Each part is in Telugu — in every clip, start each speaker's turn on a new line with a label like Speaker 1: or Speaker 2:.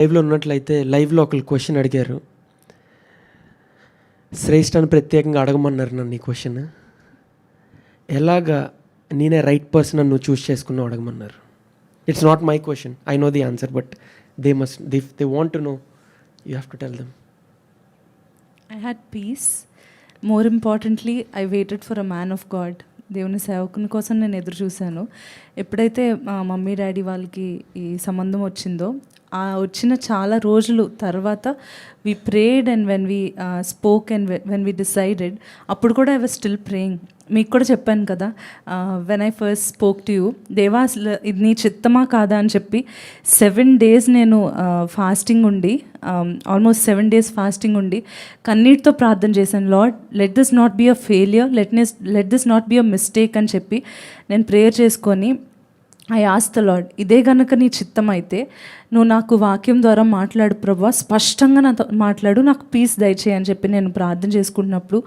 Speaker 1: లైవ్లో ఉన్నట్లయితే లైవ్లో ఒకరు క్వశ్చన్ అడిగారు. శ్రేష్ఠాన్ని అని ప్రత్యేకంగా అడగమన్నారు నన్ను ఈ క్వశ్చన్ ఎలాగా నేనే రైట్ పర్సన్ నువ్వు చూస్ చేసుకున్నావు అడగమన్నారు. It's not my question I know the answer but they must if they want to know you have to tell them
Speaker 2: I had peace more importantly I waited for a man of God దేవుని సేవకుని కోసం నేను ఎదురు చూశాను. ఎప్పుడైతే మా మమ్మీ డాడీ వాళ్ళకి ఈ సంబంధం వచ్చిందో ఆ వచ్చిన చాలా రోజులు తర్వాత we prayed and when we spoke and when we decided అప్పుడు కూడా ఐ వాజ్ స్టిల్ ప్రేయింగ్ మీకు కూడా చెప్పాను కదా when I first spoke to you దేవా అసలు ఇది నీ చిత్తమా కాదా అని చెప్పి సెవెన్ డేస్ నేను uh, ఫాస్టింగ్ ఉండి ఆల్మోస్ట్ సెవెన్ డేస్ ఫాస్టింగ్ ఉండి కన్నీటితో ప్రార్థన చేశాను. Lord let this not be a failure let Nes let this not be a mistake అని చెప్పి నేను ప్రేయర్ చేసుకొని ఐ ఆస్త లాడ్ ఇదే గనక నీ చిత్తం అయితే నువ్వు నాకు వాక్యం ద్వారా మాట్లాడు ప్రభా స్పష్టంగా నాతో మాట్లాడు నాకు పీస్ దయచేయి అని చెప్పి నేను ప్రార్థన చేసుకుంటున్నప్పుడు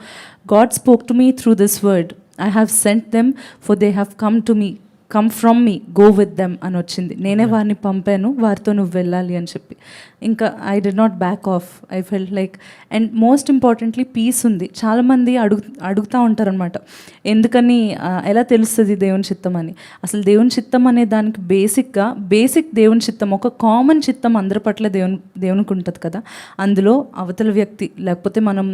Speaker 2: God spoke to me through this word I have sent them for they have come to me come from me go with them అని వచ్చింది. నేనే వారిని పంపాను వారితో నువ్వు వెళ్ళాలి అని చెప్పి. ఇంకా I did not back off I felt like and most importantly peace ఉంది. చాలామంది అడుగు అడుగుతూ ఉంటారనమాట ఎందుకని ఎలా తెలుస్తుంది దేవుని చిత్తం అని? అసలు దేవుని చిత్తం అనే దానికి బేసిక్గా బేసిక్ దేవుని చిత్తం ఒక కామన్ చిత్తం అందరి పట్ల దేవుని దేవునికి ఉంటుంది కదా. అందులో అవతల వ్యక్తి లేకపోతే మనం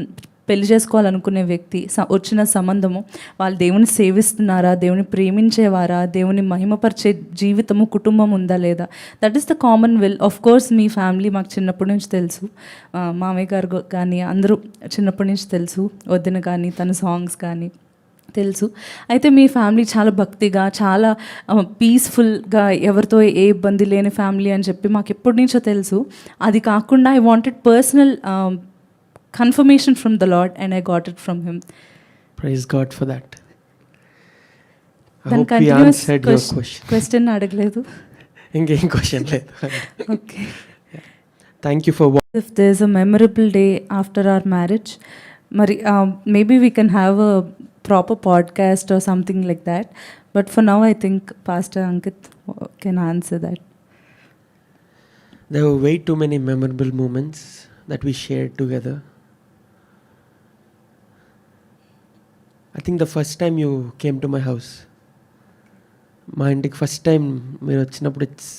Speaker 2: పెళ్ళి చేసుకోవాలనుకునే వ్యక్తి స- వచ్చిన సంబంధము వాళ్ళు దేవుని సేవిస్తున్నారా దేవుని ప్రేమించేవారా దేవుని మహిమపరిచే జీవితము కుటుంబం ఉందా లేదా? That is the common will of course me family మాకు చిన్నప్పటి నుంచి తెలుసు. మామయ్య గారు కానీ అందరూ చిన్నప్పటి నుంచి తెలుసు. వదిన కానీ తన సాంగ్స్ కానీ తెలుసు. అయితే మీ ఫ్యామిలీ చాలా భక్తిగా చాలా పీస్ఫుల్గా ఎవరితో ఏ ఇబ్బంది లేని ఫ్యామిలీ అని చెప్పి మాకు ఎప్పటి నుంచో తెలుసు. అది కాకుండా I wanted personal confirmation from the Lord and I got it from him
Speaker 1: praise God for that I
Speaker 2: దాని
Speaker 1: hope we
Speaker 2: continues
Speaker 1: answered your question
Speaker 2: question అడగలేదు
Speaker 1: ఇంకేం క్వశ్చన్ లేదు
Speaker 2: okay
Speaker 1: thank you for
Speaker 2: if there is a memorable day after our marriage మరి maybe we can have a proper podcast or something like that but for now I think pastor Ankit can answer that
Speaker 1: There were way too many memorable moments that we shared together. I think the first time you came to my house మా ఇంటికి ఫస్ట్ టైం మీరు వచ్చినప్పుడు ఇట్స్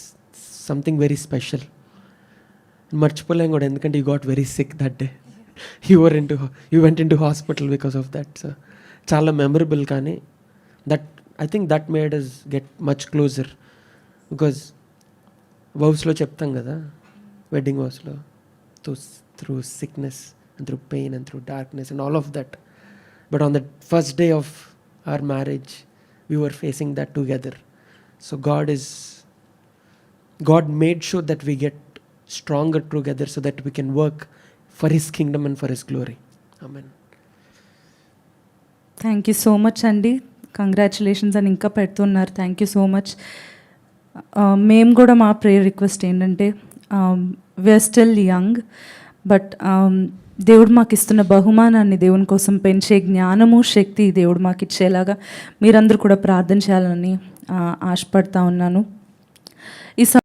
Speaker 1: సంథింగ్ వెరీ స్పెషల్ మర్చిపోలేం కూడా ఎందుకంటే you got very sick that day you're in to you went in to hospital because of that so చాలా మెమరబుల్ కానీ that I think that made us get much closer because వౌస్లో చెప్తాం కదా వెడ్డింగ్ హౌస్లో through through sickness and through pain and through darkness and all of that but on the first day of our marriage we were facing that together so God is God made sure that we get stronger together so that we can work for his kingdom and for his glory amen
Speaker 2: thank you so much అండి కంగ్రాచులేషన్స్ అని ఇంకా పెడుతున్నారు. థ్యాంక్ యూ సో మచ్ మేము కూడా మా ప్రేయర్ రిక్వెస్ట్ ఏంటంటే we are still young but దేవుడు మాకు ఇస్తున్న బహుమానాన్ని దేవుని కోసం పెంచే జ్ఞానము శక్తి దేవుడు మాకు ఇచ్చేలాగా మీరందరూ కూడా ప్రార్థన చేయాలని ఆశపడతా ఉన్నాను. ఈ